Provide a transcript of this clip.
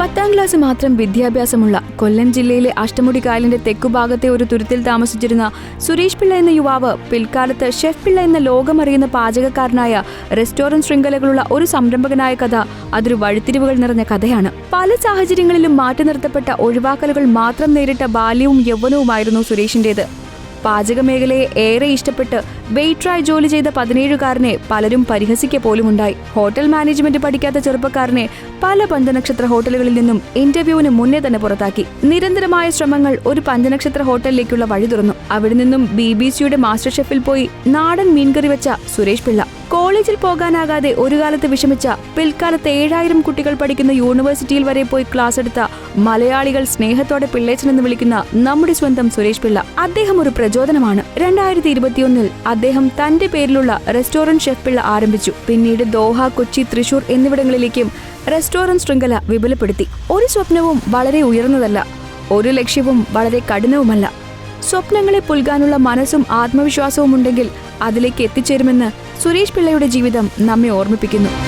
പത്താം ക്ലാസ് മാത്രം വിദ്യാഭ്യാസമുള്ള കൊല്ലം ജില്ലയിലെ അഷ്ടമുടി കായലിന്റെ തെക്കുഭാഗത്തെ ഒരു തുരുത്തിൽ താമസിച്ചിരുന്ന സുരേഷ് പിള്ള എന്ന യുവാവ് പിൽക്കാലത്ത് ഷെഫ് പിള്ള എന്ന ലോകമറിയുന്ന പാചകക്കാരനായ റെസ്റ്റോറന്റ് ശൃംഖലകളുള്ള ഒരു സംരംഭകനായ കഥ അതൊരു വഴിത്തിരിവുകൾ നിറഞ്ഞ കഥയാണ്. പല സാഹചര്യങ്ങളിലും മാറ്റി നിർത്തപ്പെട്ട ഒഴിവാക്കലുകൾ മാത്രം നേരിട്ട ബാല്യവും യൗവനവുമായിരുന്നു സുരേഷിന്റേത്. പാചക മേഖലയെ ഏറെ ഇഷ്ടപ്പെട്ട് വെയിറ്ററായി ജോലി ചെയ്ത പതിനേഴുകാരനെ പലരും പരിഹസിക്ക പോലുമുണ്ടായി. ഹോട്ടൽ മാനേജ്മെന്റ് പഠിക്കാത്ത ചെറുപ്പക്കാരനെ പല പഞ്ചനക്ഷത്ര ഹോട്ടലുകളിൽ നിന്നും ഇന്റർവ്യൂവിന് മുന്നേ തന്നെ പുറത്താക്കി. നിരന്തരമായ ശ്രമങ്ങൾ ഒരു പഞ്ചനക്ഷത്ര ഹോട്ടലിലേക്കുള്ള വഴി തുറന്നു. അവിടെ നിന്നും ബി ബി സിയുടെ മാസ്റ്റർ ഷെഫിൽ പോയി നാടൻ മീൻകറി വെച്ച സുരേഷ് പിള്ള. കോളേജിൽ പോകാനാകാതെ ഒരു കാലത്ത് വിഷമിച്ച പിൽക്കാലത്ത് ഏഴായിരം കുട്ടികൾ പഠിക്കുന്ന യൂണിവേഴ്സിറ്റിയിൽ വരെ പോയി ക്ലാസ് എടുത്ത മലയാളികൾ സ്നേഹത്തോടെ പിള്ളേച്ചൻ എന്ന് വിളിക്കുന്ന നമ്മുടെ സ്വന്തം സുരേഷ് പിള്ള. അദ്ദേഹം ഒരു പ്രചോദനമാണ്. രണ്ടായിരത്തി ഇരുപത്തിയൊന്നിൽ അദ്ദേഹം തന്റെ പേരിലുള്ള റെസ്റ്റോറന്റ് ഷെഫ് പിള്ള ആരംഭിച്ചു. പിന്നീട് ദോഹ കൊച്ചി തൃശൂർ എന്നിവിടങ്ങളിലേക്കും റെസ്റ്റോറന്റ് ശൃംഖല വിപുലപ്പെടുത്തി. ഒരു സ്വപ്നവും വളരെ ഉയർന്നതല്ല. ഒരു ലക്ഷ്യവും വളരെ കഠിനവുമല്ല. സ്വപ്നങ്ങളെ പുൽകാനുള്ള മനസ്സും ആത്മവിശ്വാസവും ഉണ്ടെങ്കിൽ അതിലേക്ക് എത്തിച്ചേരുമെന്ന് സുരേഷ് പിള്ളയുടെ ജീവിതം നമ്മെ ഓർമ്മിപ്പിക്കുന്നു.